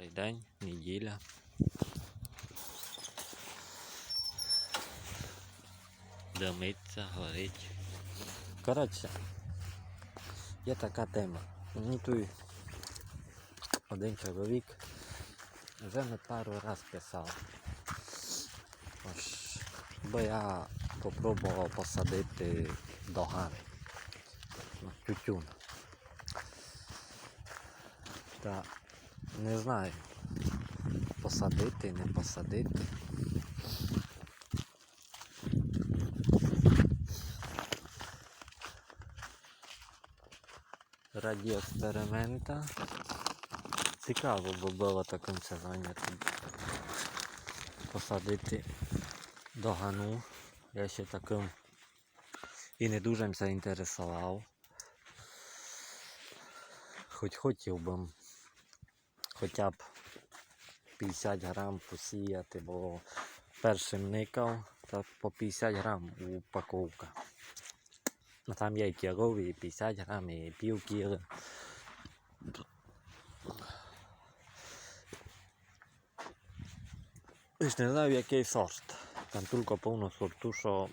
Добрий день, неділя. Димиться, горить. Коротше, є така тема. Мені тут один чоловік вже не пару раз писав. Ось, бо я попробував посадити догани. Тютюн. Та не знаю, посадити, не посадити. Раді експеримента. Цікаво би було таким це зайняти. Посадити догану. Я ще таким і не дуже заінтересував. Хоч хотів би хоча б 50 грам посіяти, бо першим никав та по 50 грам упаковка. Ну, Там є і кілові, і 50 грам, і пів кіли. Лиш не знаю який сорт. Там тільки повно сорту, що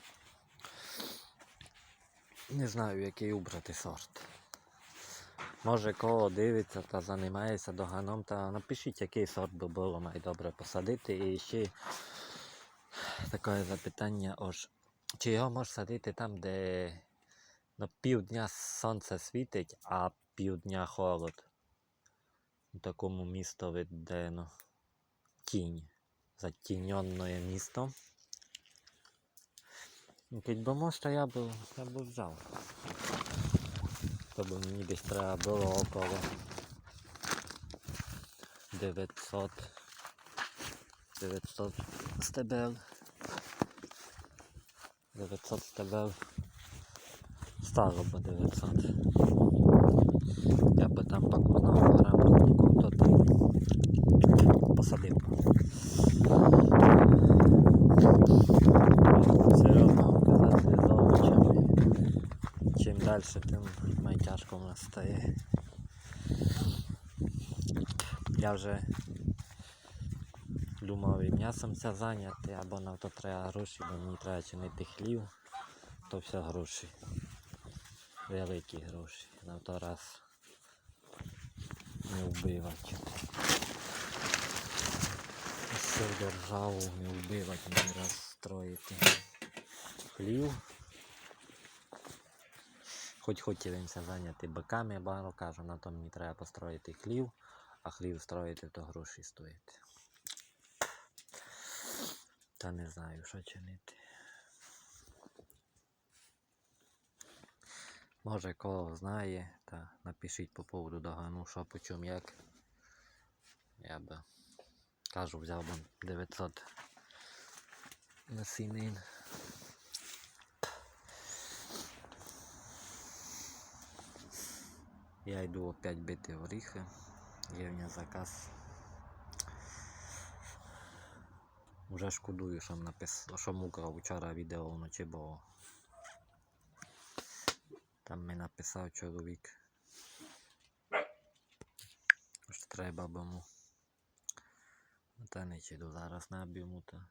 не знаю який убрати сорт. Може кого дивиться та займається доганом, та напишіть, який сорт би було найдобре посадити. І ще таке запитання, ож, чи його можна садити там, де на півдня сонце світить, а півдня холод. У такому містові, де ну, тінь. Затіньонне місто. Якби можна, я б, я взяв. То мені десь треба було около 900 900 стебел. 900 стебел. Стало б 900. Я би там поконав граму, то там посадив. Серйозно далі, тим найтяжко в нас стає. Я вже думав і м'ясом це зайняти, або на то треба гроші, бо мені треба чинити хлів, то все гроші. Великі гроші. На то раз не вбивати. Всю державу не вбивати, не розстроїти хлів. Хоч хотілося зайняти биками, бо кажу, на то мені треба построїти хлів, а хлів строїти то гроші стоїть. Та не знаю, що чинити. Може кого знає, та напишіть по поводу догану, що по чому як. Я би кажу, взяв би 900 насінин. Я йду опять бити оріхи. Є в мене заказ. Уже шкодую, що напис... що мукав вчора відео вночі, бо там мені написав чоловік. Що треба б йому. Та не чіду зараз наб'ємо та.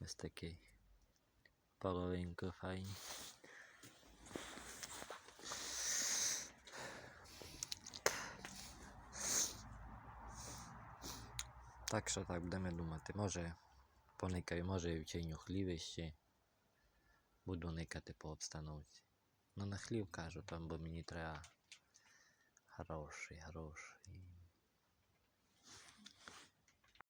Ось такий. Половинку файні. Так що так будемо думати. Може поникаю, може і вчиню хлівище. Буду никати по обстановці. Ну на хлів кажу, там бо мені треба гроші, гроші.